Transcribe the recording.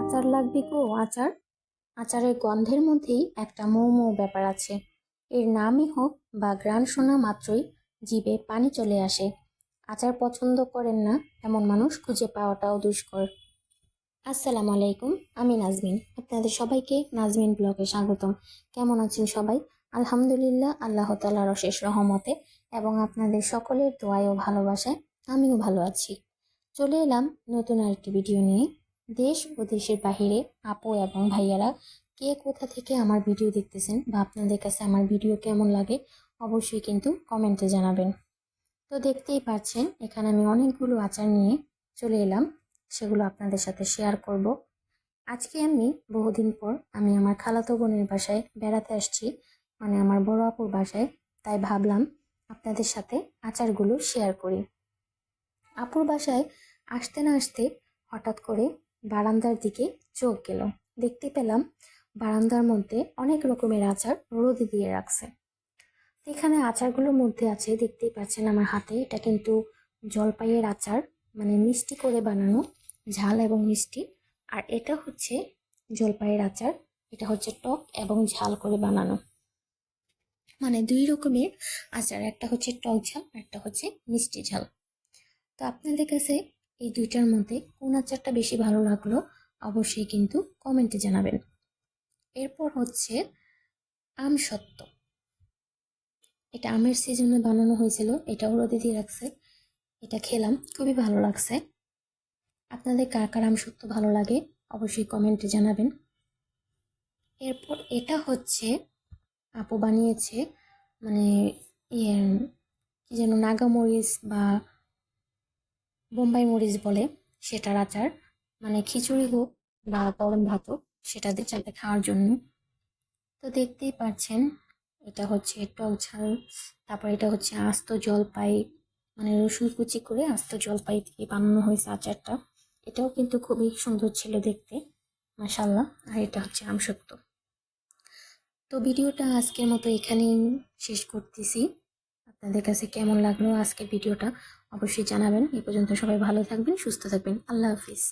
আচার লাগবে গো, আচার। আচারের গন্ধের মধ্যেই একটা মৌ মৌ ব্যাপার আছে। এর নামই হোক বা গ্রান শোনা মাত্রই জীবে পানি চলে আসে। আচার পছন্দ করেন না এমন মানুষ খুঁজে পাওয়াটাও দুষ্কর। আসসালামু আলাইকুম, আমি নাজমিন। আপনাদের সবাইকে নাজমিন ব্লগে স্বাগতম। কেমন আছেন সবাই? আলহামদুলিল্লাহ, আল্লাহ তালার অশেষ রহমতে এবং আপনাদের সকলের দোয়ায় ও ভালোবাসায় আমিও ভালো আছি। চলে এলাম নতুন আরেকটি ভিডিও নিয়ে। দেশ ও দেশের বাহিরে আপু এবং ভাইয়ারা কে কোথা থেকে আমার ভিডিও দেখতেছেন বা আপনাদের কাছে আমার ভিডিও কেমন লাগে অবশ্যই কিন্তু কমেন্টে জানাবেন। তো দেখতেই পাচ্ছেন, এখানে আমি অনেকগুলো আচার নিয়ে চলে এলাম। সেগুলো আপনাদের সাথে শেয়ার করব। আজকে আমি বহুদিন পর আমি আমার খালাতো বোনের বাসায় বেড়াতে আসছি। মানে আমার বড় আপুর বাসায়, তাই ভাবলাম আপনাদের সাথে আচারগুলো শেয়ার করি। আপুর বাসায় আসতে না আসতে হঠাৎ করে বারান্দার দিকে চোখ গেল। দেখতে পেলাম বারান্দার মধ্যে অনেক রকমের আচার রোদে দিয়ে রাখছে। এখানে আচারগুলোর মধ্যে আছে, দেখতেই পাচ্ছেন আমার হাতে, এটা কিন্তু জলপাইয়ের আচার মানে মিষ্টি করে বানানো ঝাল এবং মিষ্টি। আর এটা হচ্ছে জলপাইয়ের আচার, এটা হচ্ছে টক এবং ঝাল করে বানানো। মানে দুই রকমের আচার, একটা হচ্ছে টক ঝাল একটা হচ্ছে মিষ্টি ঝাল। তো আপনাদের কাছে এই দুইটার মধ্যে কোন আচারটা বেশি ভালো লাগল অবশ্যই কিন্তু কমেন্টে জানাবেন। এরপর হচ্ছে আম সত্ত্ব। এটা আমের সিজনে বানানো হয়েছিল, এটাও রোদে দিয়ে রাখছে। এটা খেলাম, খুবই ভালো লাগছে। আপনাদের কার কার আম সত্য ভালো লাগে অবশ্যই কমেন্টে জানাবেন। এরপর এটা হচ্ছে আপু বানিয়েছে মানে ইয়ে কি যেন নাগামরিচ বা বোম্বাই মরিচ বলে সেটার আচার। মানে খিচুড়ি হোক বা গরম ভাত হোক, সেটা দিয়ে খাওয়ার জন্য। তো দেখতেই পাচ্ছেন, এটা হচ্ছে টক ঝাল, তারপর এটা হচ্ছে আস্ত জলপাই মানে রসুন কুচি করে আস্ত জলপাই থেকে বানানো হয়েছে আচারটা। এটাও কিন্তু খুবই সুন্দর ছিল দেখতে মাসাল্লাহ আর এটা হচ্ছে আমসত্ব তো ভিডিওটা আজকের মতো এখানেই শেষ করতেছি। আপনাদের কাছে কেমন লাগল আজকের ভিডিওটা অবশ্যই জানাবেন। এ পর্যন্ত সবাই ভালো থাকবেন, সুস্থ থাকবেন। আল্লাহ হাফিজ।